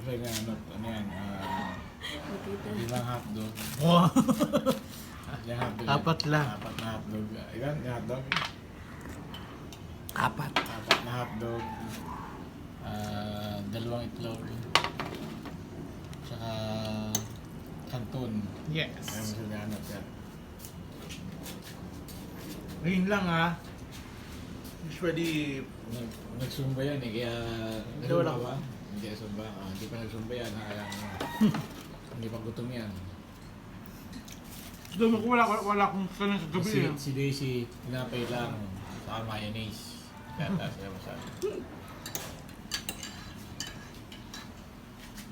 Kasi nga, ano, ano yan, ah, limang hotdog. Wow. Yung hotdog. Apat lang. Apat na hotdog. Ilan? Yung hotdog? Apat. Apat na hotdog. Ah, dalawang itlog. Tsaka kanton. Yes. Ayun sa ano, sir. Ngayon lang ha. Usually, Nag, nagsumba yan eh, kaya... Hindi, wala Nagsumba Hindi nagsumba. Ah, hindi pa nagsumba yan. ah, Kaya ano, hindi pa gutom yan. doon ko wala, wala, wala akong kanan sa gabi Si, eh. si Daisy, tinapay lang. Saka mayonnaise. Kaya taas siya masyado.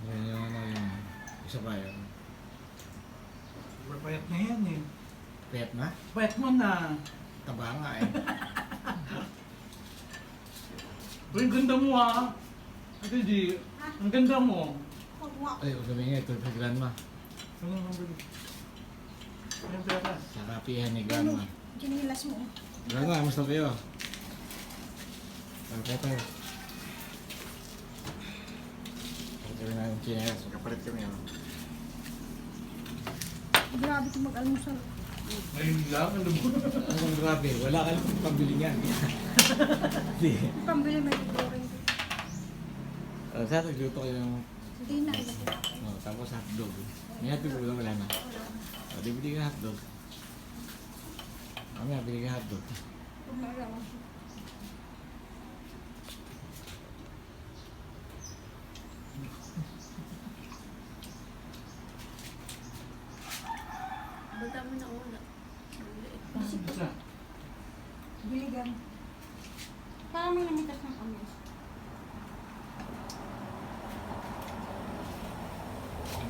Yan yung ano yung isa pa yun. Payat na yan eh. Pet na? Payat mo na. Taba nga eh. Uy, ang ganda mo ha. Ate G, ang ganda mo. Ay, huwag kami nga. Ito sa grandma. Ano ang ganda? Ano pera? Sa kapihan ni grandma. Chinilas mo. Grandma, kamusta kayo? Ano tayo? Pagkawin na yung chinelas. Magkapalit kami ano. Grabe kung mag-almusal. Ngayon lang, ano mo? Ang grabe, wala ka lang pambili niyan. Hindi. Pambili may boring. Uh, sa nagluto kayo ng Hindi na. oh, tapos hotdog. May hotdog ba wala na? O, di bili ka hotdog. Mamaya, bili ka hotdog. Bata mo na una. Biligan. Parang may namitas ng amis.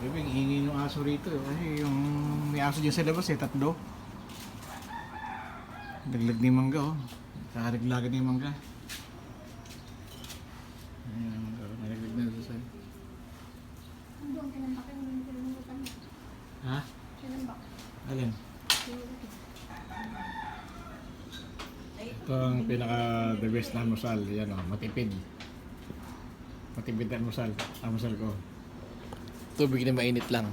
Ang gabi, hingi yung aso rito. eh. Kasi yung may aso dyan sa labas eh, tatlo. Daglag ni mangga oh. Kakaraglagan ni mangga. Ayan ang mangga. oh. Nalaglag na sa. Ang doon, yung pinungutan mo. Ha? Alin? Ito ang pinaka the best na almusal. Yan o, matipid. Matipid na almusal. Almusal ko. Tubig na mainit lang.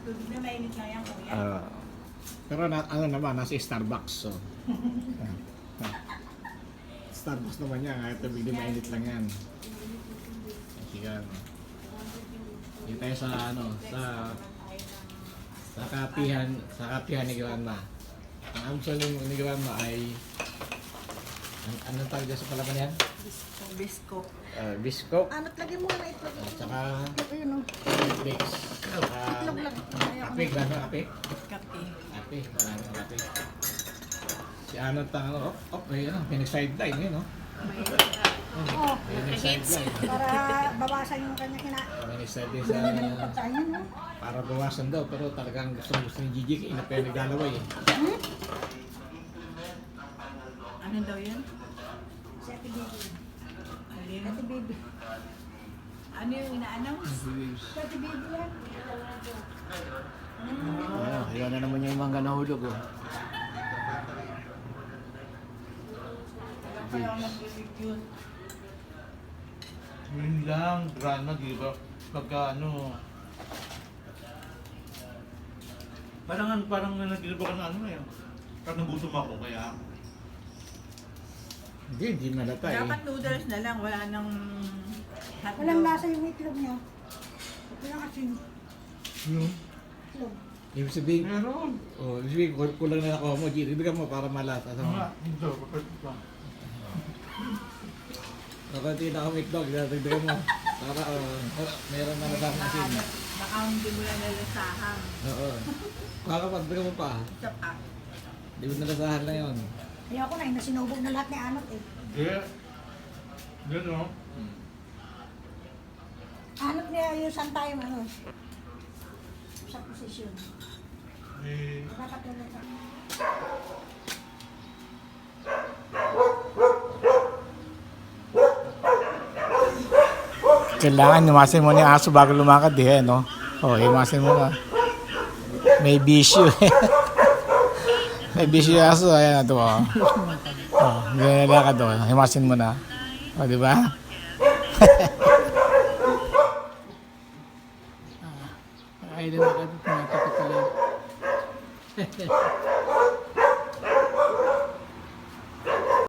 Tubig na mainit lang yan, kuya. Ah. pero na, ano naman, nasa Starbucks. So. Starbucks naman yan. Kaya tubig na mainit lang yan. Sige. Dito tayo sa ano, sa sa kapihan, sa kapihan ni Grandma. Ang ni ni Grandma ay an anong tawag dyan sa palaman yan? Bisko. Bisko. Uh, bisco. Anot lagi mo na itlog. At saka Ayun o. flakes. Saka Itlog lang. Ayaw kape, na. Grandma, kape. Wala nang kape. Si ano tang ano, oh, oh, may ano, may nag-sideline yun, no? Oh, May nag-sideline. para bawasan yung kanya kina... May nag-sideline yung sa, pagkain mo. para bawasan daw, pero talagang gusto gusto ni Gigi, kaya na naglalaway eh. Ano daw yun? Si Ate Baby. Alin? Ate Baby. Ano yung ina-announce? Si Ate Baby yan. Ano, yan na naman yung mangga nahulog, oh. Wala pa lang nag-review. Yun lang, grandma, di ba? Pagka ano... Parang, parang nagkilaba ka na ano eh. Parang nagutom ako, kaya... Hindi, hindi malata eh. Dapat noodles na lang. Wala nang hotdog. Walang lasa yung itlog niya. Walang asin. Yun. Itlog. Ibig sabihin, Meron. oh, ibig sabihin, kul- kulang na ako mo, Gigi, ibigay mo para malata. Ano nga, dito, kapatid pa. Kapag na ako itlog, dadagdagan mo. Para, uh, meron na nasang Baka, asin. baka hindi mo lang nalasahan. Oo. Kakapagdagan mo pa. Sa pa. Di mo nalasahan na yun. Ayoko na, yung sinubog na lahat ni Anot eh. Hindi. Yun o. Anot niya yung saan tayo ano. Sa posisyon. Eh, Nakatulog sa Kailangan lumasin mo ni aso bago lumakad eh, no? Oh, himasin mo na. May bisyo eh. May busy aso, ayan na ito. Oh. oh, ganyan ka doon. Himasin mo na. O, oh, di ba? Ay, na nakatapit na lang.